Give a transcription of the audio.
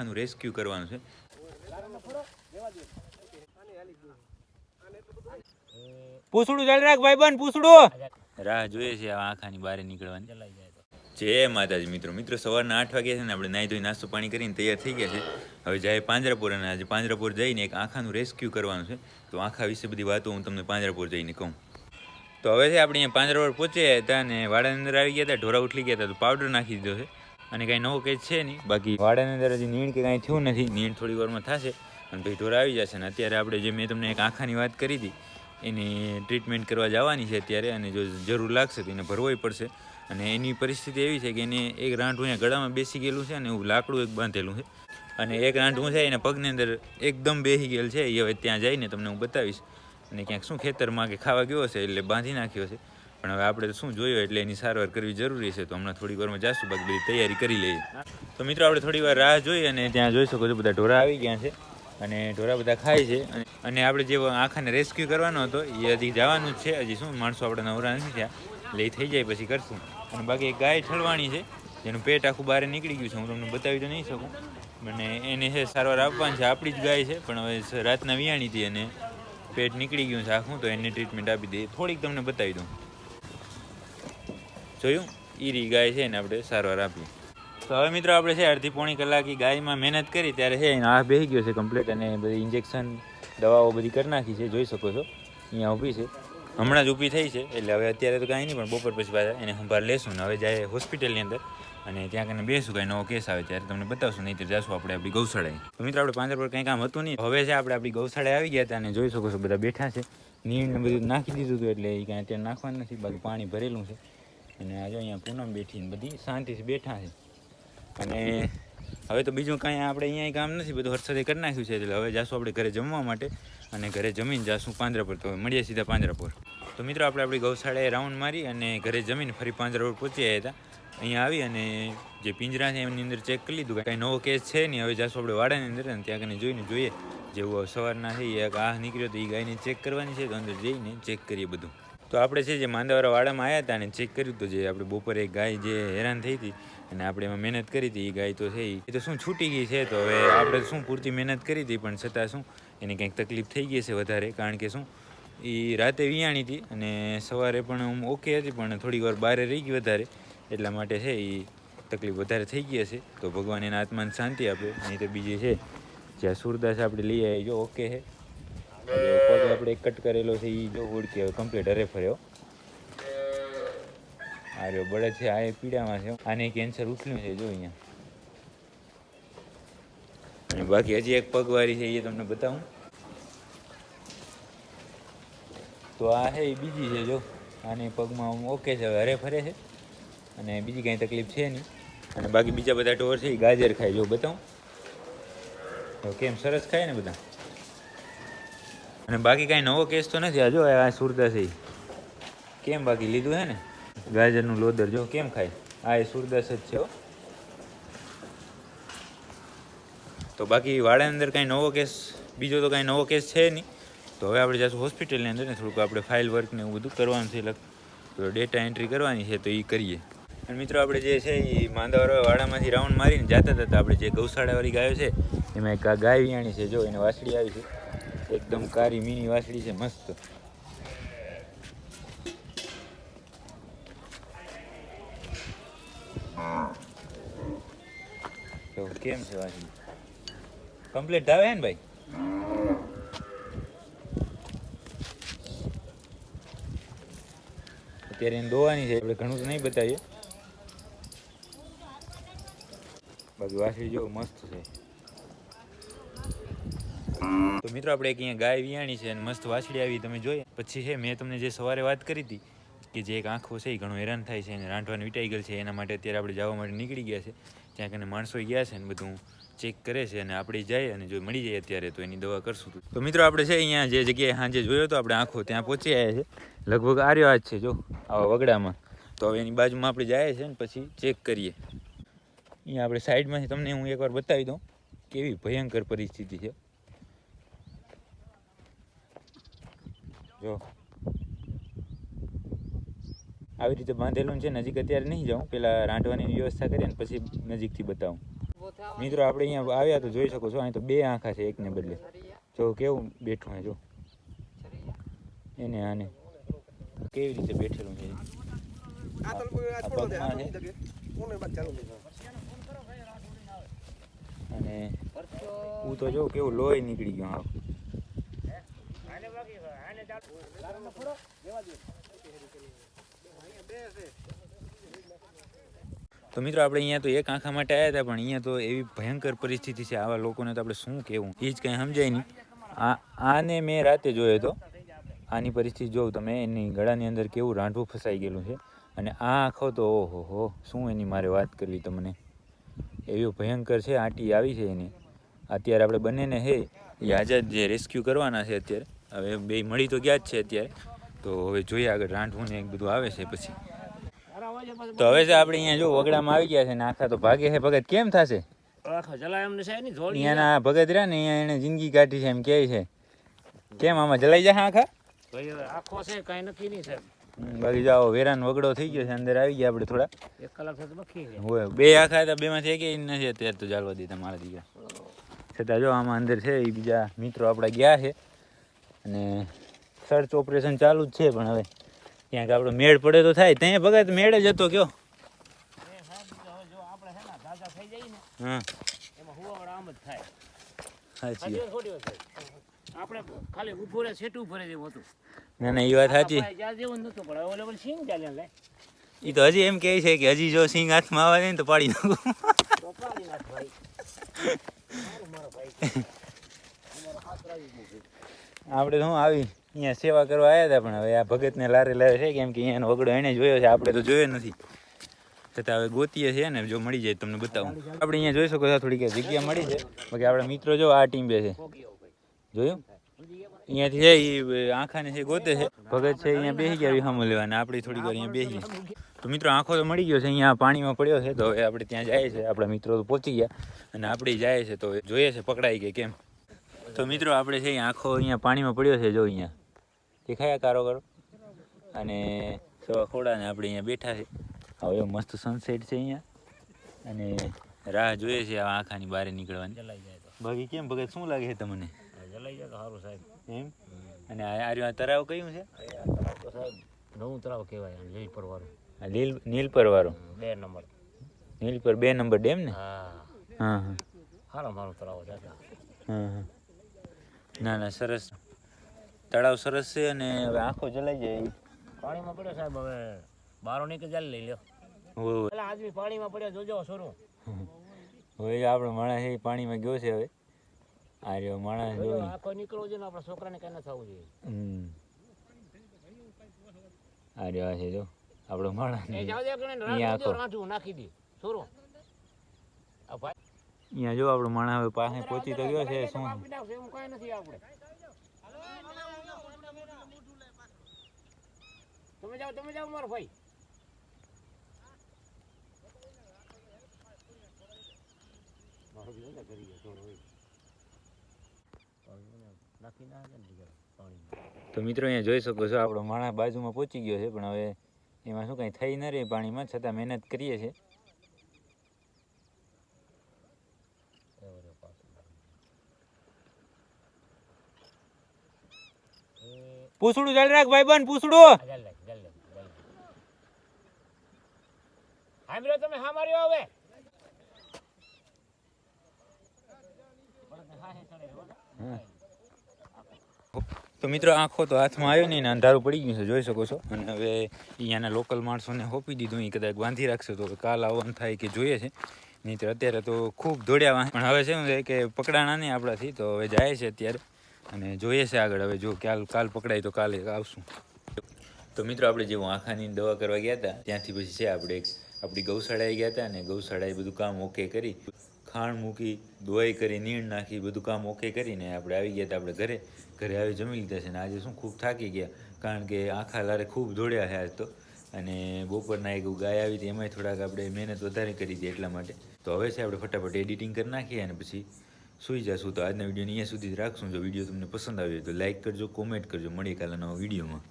આખાનું rescue કરવાનું છે. પૂછડું ચાલ રાખ ભાઈ બન પૂછડું. રાહ જોઈએ છે આ આખાની બહાર નીકળવાની. જય માતાજી મિત્રો. મિત્રો સવારના આઠ વાગ્યા છે ને આપણે નાહી ધોઈ નાસ્તો પાણી કરીને તૈયાર થઈ ગયા છે. હવે જાય પાંજરાપુર અને આજે પાંજરાપુર જઈને એક આખાનું રેસ્ક્યુ કરવાનું છે. તો આખા વિશે બધી વાતો હું તમને પાંજરાપુર જઈને કહું. તો હવે છે આપણે અહીંયા પાંજરાપુર પહોંચ્યા હતા અને વાડાની અંદર આવી ગયા હતા ઢોરા ઉઠલી ગયા હતા તો પાવડર નાખી દીધો છે. અને કાંઈ નવો કંઈ છે નહીં. બાકી વાડાની અંદર હજી નીણ કે કાંઈ થયું નથી. નીણ થોડી વારમાં થશે અને પછી ઢોર આવી જશે. ને અત્યારે આપણે જે મેં તમને એક આંખાની વાત કરી હતી, એની ટ્રીટમેન્ટ કરવા જવાની છે અત્યારે અને જો જરૂર લાગશે તો એને ભરવોય પડશે. અને એની પરિસ્થિતિ એવી છે કે એને એક રાંઠું અહીંયા ગળામાં બેસી ગયેલું છે અને એવું લાકડું એક બાંધેલું છે. અને એક રાંઠું છે, એને પગની અંદર એકદમ બેસી ગયેલ છે. એ હવે ત્યાં જઈને તમને હું બતાવીશ. અને ક્યાંક શું ખેતરમાં કે ખાવા ગયો હશે એટલે બાંધી નાખ્યો છે પણ હવે આપણે શું જોયું એટલે એની સારવાર કરવી જરૂરી છે, તો હમણાં થોડી વારમાં જાશું બાકી બધી તૈયારી કરી લઈએ. તો મિત્રો, આપણે થોડી વાર રાહ જોઈ અને ત્યાં જોઈ શકો છો, બધા ઢોરા આવી ગયા છે અને ઢોરા બધા ખાય છે. અને- આપણે જે આખાને રેસ્ક્યુ કરવાનો હતો, એ હજી જવાનું જ છે. હજી શું, માણસો આપણે નવરા નથી થયા એ થઈ જાય પછી કરશું. અને બાકી એક ગાય ઠલવાણી છે, જેનું પેટ આખું બહાર નીકળી ગયું છે, હું તમને બતાવી તો નહીં શકું. અને એને છે સારવાર આપવાની છે, આપણી જ ગાય છે, પણ હવે રાતના વિયાણી હતી અને પેટ નીકળી ગયું છે આખું, તો એની ટ્રીટમેન્ટ આપી દઈએ થોડીક તમને બતાવી દઉં. જોયું? ઈરી ગાય છે એને આપણે સારવાર આપી. તો હવે મિત્રો આપણે છે અડધી પોણી કલાક એ ગાયમાં મહેનત કરી ત્યારે છે આ બેસી ગયો છે કમ્પ્લીટ અને બધી ઇન્જેક્શન દવાઓ બધી કરી નાખી છે. જોઈ શકો છો. અહીંયા ઊભી છે. હમણાં જ ઊભી થઈ છે. એટલે હવે અત્યારે તો કાંઈ નહીં, પણ બપોર પછી પાછા એને સંભાળ લેશું ને. હવે જાય હોસ્પિટલની અંદર અને ત્યાં કને બેસું, કંઈ નવો કેસ આવે ત્યારે તમને બતાવશું. નહીં તો જશું આપણે આપણી ગૌશાળાએ. તો મિત્રો આપણે પાંજર પર કંઈ કામ હતું નહીં. હવે છે આપણે આપણી ગૌશાળાએ આવી ગયા હતા અને જોઈ શકો છો બધા બેઠા છે. નીણ ને બધું નાખી દીધું હતું એટલે એ કાંઈ અત્યારે નાખવાનું નથી. બધું પાણી ભરેલું છે. અને આજે અહીંયા પૂનમ બેઠી બધી શાંતિથી બેઠા છે. અને હવે તો બીજું કાંઈ આપણે અહીંયા કામ નથી, બધું હર્ષદે કરી નાખ્યું છે, એટલે હવે જાશું આપણે ઘરે જમવા માટે અને ઘરે જમીને જાશું પાંજરાપુર. તો મળીએ સીધા પાંજરાપુર. તો મિત્રો, આપણે આપણી ગૌશાળાએ રાઉન્ડ મારી અને ઘરે જમીને ફરી પાંજરાપુર પહોંચી આવ્યા હતા. અહીંયા આવી અને જે પિંજરા છે એમની અંદર ચેક કરી લીધું. કાંઈ નવો કેસ છે નહીં, હવે જાશું આપણે વાડાની અંદર અને ત્યાં કને જોઈને જોઈએ. જેવું સવારના છે, એક આહ નીકળ્યો તો એ ગાયને ચેક કરવાની છે, તો અંદર જઈને ચેક કરીએ બધું. તો આપણે છે જે માંદાવાળા વાડામાં આવ્યા હતા અને ચેક કર્યું તો જે આપણે બપોરે એક ગાય જે હેરાન થઈ હતી અને આપણે એમાં મહેનત કરી હતી એ ગાય તો છે એ તો શું છૂટી ગઈ છે? તો હવે આપણે શું પૂરતી મહેનત કરી હતી, પણ છતાં શું એને કંઈક તકલીફ થઈ ગઈ છે વધારે. કારણ કે શું? એ રાતે વિયાણી હતી અને સવારે પણ આમ ઓકે હતી, પણ થોડીક વાર બહાર રહી ગઈ વધારે. એટલા માટે છે એ તકલીફ વધારે થઈ ગઈ હશે. તો ભગવાન એના આત્માને શાંતિ આપે. નહીં તો બીજી છે, જ્યાં સુરદાસ આપણે લઈ આવી જો, ઓકે છે. પગ આપણે કટ કરેલો છે એ જો ઉડકી હવે કમ્પ્લીટ હરે ફર્યો. આ રહ્યો, બળદ છે, આ એ પીડામાં છે. આને કેન્સર ઉઠલ્યું છે, જો અહીંયા. અને બાકી હજી એક પગવારી છે, એ તમને બતાવું. તો આ છે એ બીજી છે, જો. આને પગમાં ઓકે છે હરે ફરે છે. અને બીજી કાંઈ તકલીફ છે નહીં. અને બાકી બીજા બધા ઢોર છે એ ગાજર ખાય, જો બતાવું. કેમ, સરસ ખાય ને બધા? અને બાકી કાંઈ નવો કેસ તો નથી? આ જો, આ સુરદાસી. કેમ બાકી લીધું હે ને? ગાજરનું લોદર જો, કેમ ખાય? આ એ સુરદાસ જ છે તો બાકી વાડાની અંદર કાંઈ નવો કેસ બીજો તો કાંઈ નવો કેસ છે નહીં. તો હવે આપણે જઈશું હોસ્પિટલની અંદર ને થોડુંક આપણે ફાઇલ વર્ક ને એવું બધું કરવાનું છે ડેટા એન્ટ્રી કરવાની છે, તો એ કરીએ. અને મિત્રો, આપણે જે છે એ માંદાવાળા વાડામાંથી રાઉન્ડ મારીને જતા હતા આપણે જે ગૌશાળાવાળી ગાયો છે, એમાં એક ગાય વિયાણી છે, જો, એને વાસળી આવી છે. એકદમ કારી મીની વાસળી છે, મસ્ત. કેમ છે વાસળી? કમ્પ્લીટ હે ને ભાઈ? અત્યારે એને દોવાની છે, આપણે ઘણું તો નહીં બતાવીએ. બાકી વાસળી જો મસ્ત છે. તો મિત્રો, આપણે એક અહીંયા ગાય વિયાણી છે અને મસ્ત વાછડી આવી, તમે જોઈએ પછી છે, મેં તમને જે સવારે વાત કરી હતી કે જે એક આંખો છે, એ ઘણું હેરાન થાય છે અને રાંધવાનું વિટાઈ ગયેલ છે. એના માટે અત્યારે આપણે જવા માટે નીકળી ગયા છે. ત્યાં કને માણસો ગયા છે ને બધું ચેક કરે છે અને આપણે જાય અને જો મળી જાય અત્યારે તો એની દવા કરશું. તો મિત્રો, આપણે છે અહીંયા જે જગ્યાએ સાંજે જોયો તો આપણે આંખો ત્યાં પહોંચી આવ્યા છે. લગભગ આર્યો આજ છે, જો, આવા વગડામાં. તો હવે એની બાજુમાં આપણે જાય છે ને પછી ચેક કરીએ. અહીંયા આપણે સાઈડમાંથી તમને હું એકવાર બતાવી દઉં કેવી ભયંકર પરિસ્થિતિ છે. જો. આવી રીતે બાંધેલું છે નજીક અત્યારે નહીં જાઉં. પેલા રાંધવાની વ્યવસ્થા કરીએ ને પછી નજીકથી બતાવું. મિત્રો આપણે અહીંયા આવ્યા તો જોઈ શકો છો અહીં તો બે આંખા છે એકને બદલે. જો કેવું બેઠું હે જો. એને આને કેવી રીતે બેઠેલું છે? છે. અને હું તો જો કેવું લોહી નીકળી ગયું તો મિત્રો, આપણે અહીંયા તો એક આંખા માટે આવ્યા હતા, પણ અહીંયા તો એવી ભયંકર પરિસ્થિતિ છે. આવા લોકોને તો આપણે શું કહેવું? એ જ કંઈ સમજાય નહીં. આ, આને મેં રાતે જોયો હતો. આની પરિસ્થિતિ જોઉં તમે, એની ગળાની અંદર કેવું રાંઢવું ફસાઈ ગયેલું છે. અને આ આંખો તો, ઓહો હો, શું એની મારે વાત કરવી તમને એવી ભયંકર છે, આંટી આવી છે એની. અત્યારે આપણે બંનેને હે, એ આઝાદ જે રેસ્ક્યુ કરવાના છે અત્યારે હવે બે મળી તો ગયા જ છે અત્યારે. તો હવે જોઈએ આગળ રાંઠવું ને એક બધું આવે છે પછી. તો હવે છે આપણે અહીંયા જો વગડામાં આવી ગયા છે ને આખા તો ભાગે છે. ભગત કેમ થશે? અહીંયાના ભગત રહ્યા ને અહીંયા એને જિંદગી કાઢી છે એમ કહે છે. કેમ આમાં જલાઈ જાય આખા? આખો છે કઈ નક્કી નહીં સાહેબ બાકી જાઓ વેરાન વગડો થઈ ગયો છે અંદર આવી ગયા આપણે થોડા. એક કલાક સુધી હોય બે આખા હતા બેમાંથી એક નથી અત્યારે તો ચાલવા દીધા મારા દીકરા. છતાં જો આમાં અંદર છે એ બીજા મિત્રો આપણા ગયા છે. અને સર્ચ ઓપરેશન ચાલુ જ છે પણ હવે. ક્યાંક આપણો મેળ પડે તો થાય. ત્યાં ભગત મેળ જ હતો કયો. હા. આપણે ખાલી ઊભું રહે સેટું ભરે જેવું હતું. ના ના એ વાત સાચી. એ તો હજી એમ કહે છે કે હજી જો સિંગ હાથમાં આવે ને તો પાડી નાખું તો પાડી નાખ ભાઈ મારું મારો ભાઈ અમારો હાથ રાજી બહુ છે. આપણે શું આવી અહીંયા સેવા કરવા આવ્યા હતા, પણ હવે આ ભગતને લારે લારે છે, કેમ કે અહીંયાનો વગડો એને જોયો છે, આપણે તો જોયો નથી. છતાં હવે ગોતીએ છે ને, જો મળી જાય તમને બતાવું. આપણે અહીંયા જોઈ શકો છો થોડીક જગ્યા મળી છે. બાકી આપણા મિત્રો જો આ ટીમ બે છે. જોયું? અહીંયાથી છે એ આંખાને છે, ગોતે છે. ભગત છે, અહીંયા બેસી ગયા વિહામો લેવાના આપણે થોડીક વાર અહીંયા બેસી તો મિત્રો, આંખો તો મળી ગયો છે, અહીંયા પાણીમાં પડ્યો છે, તો હવે આપણે ત્યાં જાય છે, આપણા મિત્રો તો પહોંચી ગયા, અને આપણે જાય છે, તો જોઈએ છે, પકડાઈ ગઈ કેમ. તો મિત્રો આપણે છે આંખો અહીંયા પાણીમાં પડ્યો છે જો અહીંયા. દેખાયા કારો કરો? અને સવા ખોડાને આપણે અહીંયા બેઠા છે. હવે એવો મસ્ત સનસેટ છે અહીંયા. અને રાહ જોઈએ છે આ આંખાની બહાર નીકળવાની. જલાઈ જાય તો. બાકી કેમ ભગત શું લાગે છે તમને? જલાઈ જાય તો સારું સાહેબ. એમ? અને આ તરાવ કયું છે? તો સાહેબ નવું તળાવ કહેવાય લીલ પરવાળું આ લીલ નીલ વાળો બે નંબર. નીલપર બે નંબર ડેમ ને? હા. હા હા. સારા મારું તળાવ છે. હા હા. ના ના સરસ. તળાવ સરસ છે અને હવે આંખો જલાઈ જાય. પાણીમાં પડ્યો સાહેબ હવે બારો નીકળી ચાલી લઈ લ્યો. પેલા આદમી પાણીમાં પડ્યો જોજો શરૂ. હવે આપણો માણસ એ પાણીમાં ગયો છે હવે. આ રહ્યો માણસ જો આખો નીકળવો જોઈએ આપણા છોકરાને કઈ ના થવું જોઈએ. આ રહ્યો છે જો. આપણો માણસ. નાખી દી. આ ભાઈ અહીંયા જો આપણો માણા હવે પાસે પહોંચી તો ગયો છે શું? નથી આપણે. તમે જાઓ તમે જાઓ મારો ભાઈ. તો મિત્રો અહીંયા જોઈ શકો છો આપણો માણા બાજુમાં પહોંચી ગયો છે પણ હવે એમાં શું કંઈ થઈ ન રહે પાણીમાં છતાં મહેનત કરીએ છીએ. પૂછડું ચાલ રાખ ભાઈ બન પૂછડું જલ જલ જલ તમે હવે. તો મિત્રો આંખો તો હાથમાં આવ્યો નહીં ને અંધારું પડી ગયું છે જોઈ શકો છો. અને હવે અહીંયાના લોકલ માણસોને હોપી દીધું એ કદાચ બાંધી રાખશે તો કાલ આવવાનું થાય કે જોઈએ છે. નહીં તો અત્યારે તો ખૂબ દોડ્યા પણ હવે છે કે પકડાણા નહીં આપણાથી તો હવે જાય છે અત્યારે. અને જોઈએ છે આગળ. હવે જો કાલ કાલ પકડાય તો કાલે આવશું. તો મિત્રો, આપણે જેવું આંખાની દવા કરવા ગયા હતા, ત્યાંથી પછી છે આપણે આપણી ગૌશાળાએ ગયા હતા અને ગૌશાળાએ બધું કામ ઓકે કરી. ખાણ મૂકી દવાઈ કરી, નીણ નાખી, બધું કામ ઓકે કરીને આપણે આવી ગયા હતા આપણે ઘરે. ઘરે આવી જમી લીધા છે અને આજે શું ખૂબ થાકી ગયા, કારણ કે આખા લારે ખૂબ દોડ્યા છે આજ તો. અને બપોરના એક ગાય આવી હતી, એમાંય થોડાક આપણે મહેનત વધારે કરી હતી એટલા માટે. તો હવે છે આપણે ફટાફટ એડિટિંગ કરી નાખીએ અને પછી સુઈ જશું તો આજના વિડીયોને અહીંયા સુધી જ રાખશું. જો વીડિયો તમને પસંદ આવ્યો તો લાઈક કરજો કોમેન્ટ કરજો. મળીએ કાલના નવા વિડીયોમાં.